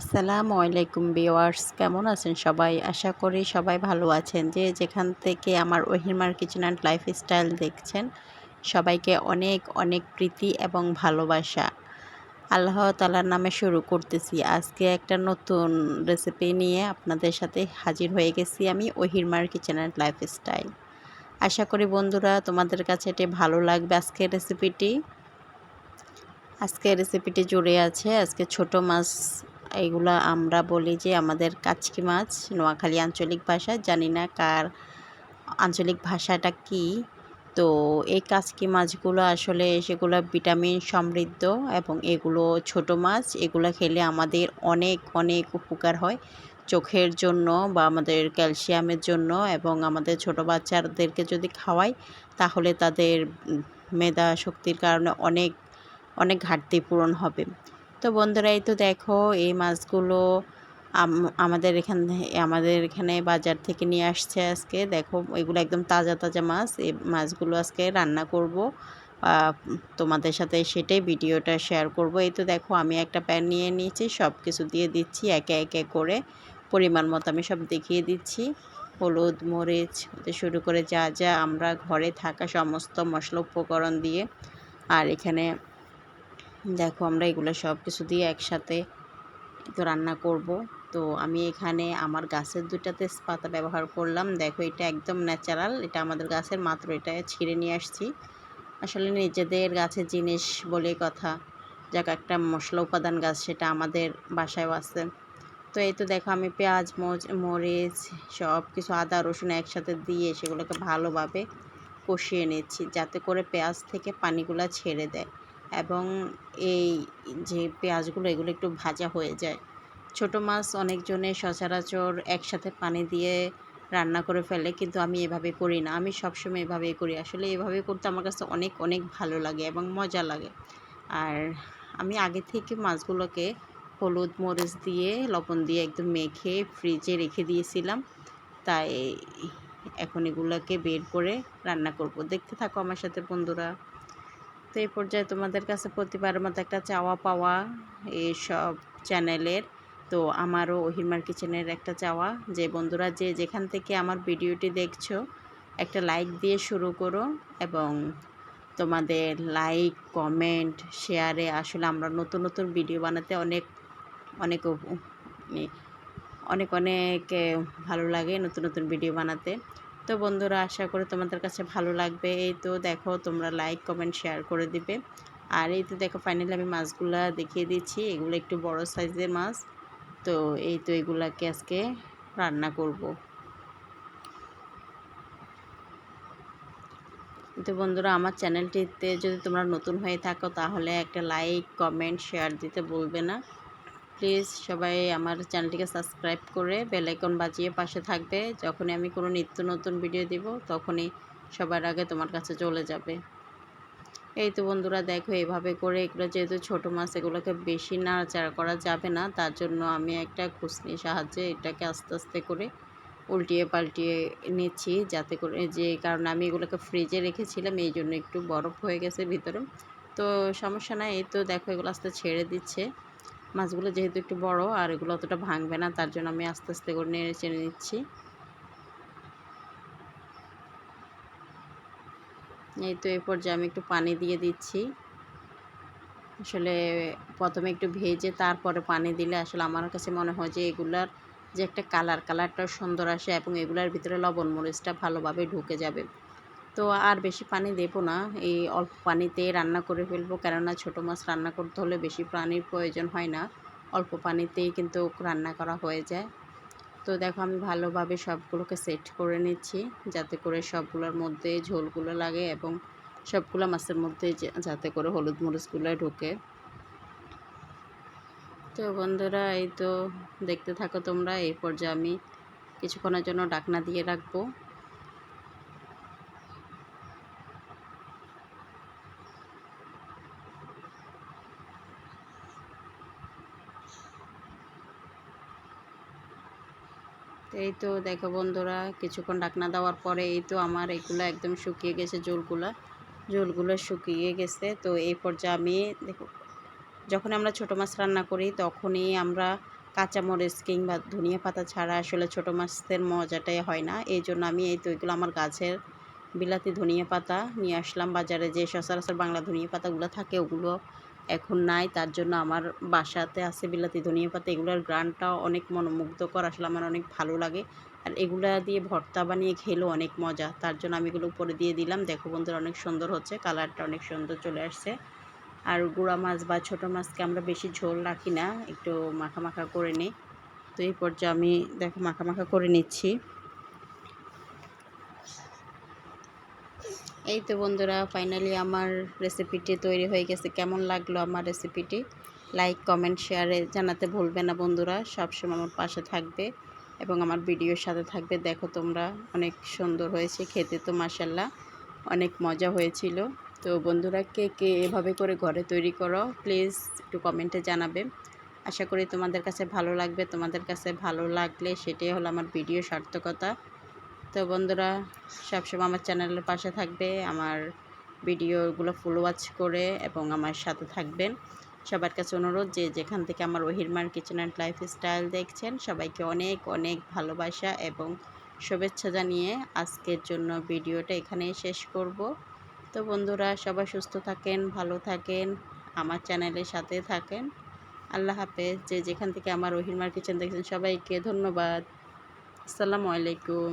আসসালামু আলাইকুম ভিওয়ার্স কেমন আছেন সবাই? আশা করি সবাই ভালো আছেন। যে যেখান থেকে আমার ওহিমার কিচেন অ্যান্ড লাইফস্টাইল দেখছেন, সবাইকে অনেক অনেক প্রীতি এবং ভালোবাসা। আল্লাহ তালার নামে শুরু করতেছি। আজকে একটা নতুন রেসিপি নিয়ে আপনাদের সাথে হাজির হয়ে গেছি আমি ওহিরমার কিচেন অ্যান্ড লাইফস্টাইল। আশা করি বন্ধুরা, তোমাদের কাছে এটি ভালো লাগবে আজকের রেসিপিটি আজকে রেসিপিটি জুড়ে আছে। আজকে ছোট মাছ এগুলো আমরা বলি যে আমাদের কাচকি মাছ নোয়াখালী আঞ্চলিক ভাষা, জানি না কার আঞ্চলিক ভাষাটা কি। তো এই কাচকি মাছগুলো আসলে সেগুলো ভিটামিন সমৃদ্ধ এবং এগুলো ছোট মাছ, এগুলো খেলে আমাদের অনেক অনেক উপকার হয় চোখের জন্য বা আমাদের ক্যালসিয়ামের জন্য এবং আমাদের ছোট বাচ্চাদেরকে যদি খাওয়াই তাহলে তাদের মেধা শক্তির কারণে অনেক অনেক ঘাটতি পূরণ হবে। তো বন্ধুরা এই তো দেখো, এই মাছগুলো আমাদের এখানে আমাদের এখানে বাজার থেকে নিয়ে আসছে আজকে। দেখো, এগুলো একদম তাজা তাজা মাছ। এই মাছগুলো আজকে রান্না করব। তোমাদের সাথে সেটাই ভিডিওটা শেয়ার করব। এই তো দেখো, আমি একটা প্যান নিয়ে নিয়েছি সব কিছু দিয়ে দিচ্ছি একে একে করে। পরিমাণ মতো আমি সব দেখিয়ে দিচ্ছি। হলুদ, মরিচ, হতে শুরু করে যা যা আমরা ঘরে থাকা সমস্ত মশলা উপকরণ দিয়ে। আর এখানে দেখো আমরা এগুলো সব কিছু দিয়ে একসাথে তো রান্না করব। তো আমি এখানে আমার গাছের দুটা তেজপাতা ব্যবহার করলাম। দেখো এটা একদম ন্যাচারাল, এটা আমাদের গাছের মাত্র, এটা ছিঁড়ে নিয়ে আসছি। আসলে নিজেদের গাছের জিনিস বলে কথা, যাক একটা মশলা উপাদান গাছ সেটা আমাদের বাসায়ও আছে। তো এই তো দেখো আমি পেঁয়াজ মরিচ সব কিছু আদা, রসুন একসাথে দিয়ে সেগুলোকে ভালোভাবে কষিয়ে নিচ্ছি, যাতে করে পেঁয়াজ থেকে পানিগুলো ছেড়ে দেয়। এবং এই যে পেঁয়াজগুলো, এগুলো একটু ভাজা হয়ে যায়। ছোট মাছ অনেকজনে সচরাচর একসাথে পানি দিয়ে রান্না করে ফেলে, কিন্তু আমি এভাবে করি না। আমি সবসময় এভাবেই করি। আসলে এভাবে করতে আমার কাছে অনেক অনেক ভালো লাগে এবং মজা লাগে। আর আমি আগে থেকে মাছগুলোকে হলুদ মরিচ দিয়ে, লবণ দিয়ে একদম মেখে ফ্রিজে রেখে দিয়েছিলাম। তাই এখন এগুলোকে বের করে রান্না করব। দেখতে থাকো আমার সাথে, বন্ধুরা। তো এই পর্যায়ে তোমাদের কাছে প্রতিবারের মতো একটা চাওয়া পাওয়া এইসব চ্যানেলের, তো আমারও ওহিরমার কিচেনের একটা চাওয়া। যে বন্ধুরা, যে যেখান থেকে আমার ভিডিওটি দেখছ, একটা লাইক দিয়ে শুরু করো এবং তোমাদের লাইক, কমেন্ট, শেয়ারে আসলে আমরা নতুন নতুন ভিডিও বানাতে অনেক অনেক অনেক অনেক ভালো লাগে নতুন নতুন ভিডিও বানাতে। তো বন্ধুরা, আশা করি তোমাদের কাছে ভালো লাগবে। এই তো দেখো, তোমরা লাইক কমেন্ট শেয়ার করে দিবে। আর এই তো দেখো ফাইনালি আমি মাছগুলো দেখিয়ে দিচ্ছি। এগুলো একটু বড় সাইজের মাছ। তো এই তো এগুলাকে আজকে রান্না করব। তো বন্ধুরা, আমার চ্যানেলটিতে যদি তোমরা নতুন হয়ে থাকো, তাহলে একটা লাইক কমেন্ট শেয়ার দিতে বলবে না। প্লিজ সবাই আমার চ্যানেলটিকে সাবস্ক্রাইব করে বেলাইকন বাজিয়ে পাশে থাকবে। যখনই আমি কোনো নিত্য নতুন ভিডিও দিব, তখনই সবার আগে তোমার কাছে চলে যাবে। এই তো বন্ধুরা, দেখো এইভাবে করে এগুলো যেহেতু ছোটো মাছ, এগুলোকে বেশি নাড়াচাড়া করা যাবে না। তার জন্য আমি একটা খুসনির সাহায্যে এটাকে আস্তে আস্তে করে উল্টিয়ে পাল্টিয়ে নিচ্ছি যাতে করে যে কারণ আমি এগুলোকে ফ্রিজে রেখেছিলাম, এই জন্য একটু বরফ হয়ে গেছে ভিতরে। তো সমস্যা নাই, এই তো দেখো এগুলো আস্তে ছেড়ে দিচ্ছে। মাছগুলো যেহেতু একটু বড় আর এগুলো অতটা ভাঙবে না, তার জন্য আমি আস্তে আস্তে করে নেড়ে চেড়ে নিচ্ছি। এই তো এই পর্যায়ে আমি একটু পানি দিয়ে দিচ্ছি। আসলে প্রথমে একটু ভেজে তারপরে পানি দিলে আসলে আমার কাছে মনে হয় যে এগুলার যে একটা কালার, কালারটাও সুন্দর আসে এবং এগুলার ভিতরে লবণ মরিচটা ভালোভাবে ঢুকে যাবে। তো আর বেশি পানি দেবো না। এই অল্প পানিতে রান্না করে ফেলব। কেননা ছোটো মাছ রান্না করতে হলে বেশি পানির প্রয়োজন হয় না। অল্প পানিতেই কিন্তু রান্না করা হয়ে যায়। তো দেখো আমি ভালোভাবে সবগুলোকে সেট করে নিচ্ছি। যাতে করে সবগুলোর মধ্যে ঝোলগুলো লাগে এবং সবগুলো মাছের মধ্যে যাতে করে হলুদ মরিচগুলো ঢুকে। তো বন্ধুরা, এই তো দেখতে থাকো তোমরা। এই পর্যায়ে আমি কিছুক্ষণের জন্য ডাকনা দিয়ে রাখব। এই তো দেখো বন্ধুরা, কিছুক্ষণ ডাকনা দেওয়ার পরে এই তো আমার এগুলো একদম শুকিয়ে গেছে, জোলগুলো। জোলগুলো শুকিয়ে গেছে, তো এই পর্যায়ে আমি দেখো, যখন আমরা ছোটো মাছ রান্না করি তখনই আমরা কাঁচামরিচ কিংবা ধনিয়া পাতা ছাড়া আসলে ছোটো মাছের মজাটাই হয় না। এই জন্য আমি এই তো এগুলো আমার গাছের বিলাতি ধনিয়া পাতা নিয়ে আসলাম বাজারে যে সচরাচর বাংলা ধনিয়া পাতাগুলো থাকে, ওগুলো এখন নাই, তার জন্য আমার বাসাতে আছে বিলাতি, ধনিয়া পাতা, এগুলোর গ্রানটাও অনেক মনোমুগ্ধকর, আসলে আমার অনেক ভালো লাগে। আর এগুলা দিয়ে ভর্তা বানিয়ে খেলেও অনেক মজা, তার জন্য আমি এগুলো উপরে দিয়ে দিলাম। দেখো বন্ধুরা, অনেক সুন্দর হচ্ছে, কালারটা অনেক সুন্দর চলে আসছে। আর গুঁড়া মাছ বা ছোটো মাছকে আমরা বেশি ঝোল রাখি না, একটু মাখা মাখা করে নিই। তো এই পর্যায়ে আমি, দেখো, মাখা মাখা করে নিচ্ছি। এই তো বন্ধুরা ফাইনালি আমার রেসিপিটি তৈরি হয়ে গেছে। কেমন লাগল আমার রেসিপিটি লাইক কমেন্ট শেয়ারে জানাতে ভুলবে না বন্ধুরা, সবসময় আমার পাশে থাকবে এবং আমার ভিডিওর সাথে থাকবে। দেখো তোমরা, অনেক সুন্দর হয়েছে খেতে তো মাসাল্লাহ অনেক মজা হয়েছিল। তো বন্ধুরা, কে কে এভাবে করে ঘরে তৈরি করো প্লিজ একটু কমেন্টে জানাবে। আশা করি তোমাদের কাছে ভালো লাগবে। তোমাদের কাছে ভালো লাগলে সেটাই হলো আমার ভিডিও সার্থকতা। তো বন্ধুরা, সবসময় আমার চ্যানেলের পাশে থাকবে, আমার ভিডিওগুলো ফুল ওয়াচ করে এবং আমার সাথে থাকবেন। সবার কাছে অনুরোধ যে যেখান থেকে আমার ওহিরমার কিচেন অ্যান্ড লাইফ স্টাইল দেখছেন, সবাইকে অনেক অনেক ভালোবাসা এবং শুভেচ্ছা জানিয়ে আজকের জন্য ভিডিওটা এখানেই শেষ করব। তো বন্ধুরা, সবাই সুস্থ থাকেন, ভালো থাকেন, আমার চ্যানেলের সাথে থাকেন। আল্লাহ হাফেজ। যে যেখান থেকে আমার ওহিরমার কিচেন দেখছেন, সবাইকে ধন্যবাদ। আসসালামু আলাইকুম।